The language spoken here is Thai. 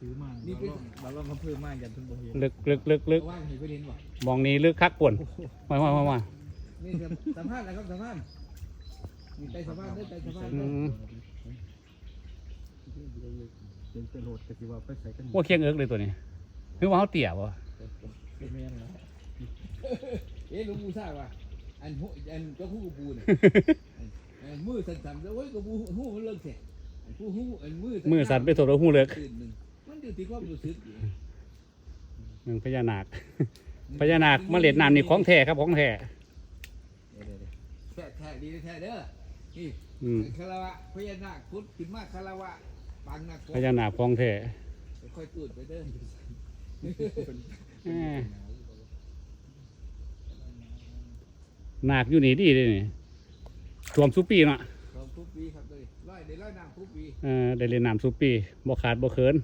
ถือมานี่นี่เป็เป็นนบาลองเขาเพิ่มมากยันเพิ่นบ่เห็นลึกลึกลึกลึกว่างเห็นไปเห็นบ่มองนี้ลึกคักป่วนมามามามานี่สัมภาษณ์นะครับสัมภาษณ์มีใจสัมภาษณ์ได้ใจสัมภาษณ์อืได้มเป็นเป็นโหลดก็สิว่าไปใส่กันว่าเคียงเอิกเลยตัวนี้คือว่าเขาเตี่ยบ่เป็นแม่นแล้วเอ๊ะหลุงปู่ทราบว่าอันหูอันเจ้าคู่กับปูเนี่ยอันมือสั่นๆแล้วโอ้ยกับปูหูมันเลิกเสียอันผู้หูอันมือมือสั่นไปถดหูเลิก ตื่นหนึ่งมันอยู่ที่ความรู้สึกอยู่หนึ่งพญานาค พญานาคมาเล็ดน้ำนี่ของแท้ครับของแท้เดี๋ยวๆๆแท้แท้ดีแท้เด้อนี่อืมคาราวะพญานาคพุทธขึ้นมาคาราวะปังนักพญานาคของแท้ค่อยตูดไปเด้อแหม่นาคอยู่นี่ดีเลยนี่รวมสุปีเนาะของทุกปีครับเลยร้อยได้ร้อยนางทุกปีเออได้เล่นน้ำสุปีบ่ขาดบ่เขิน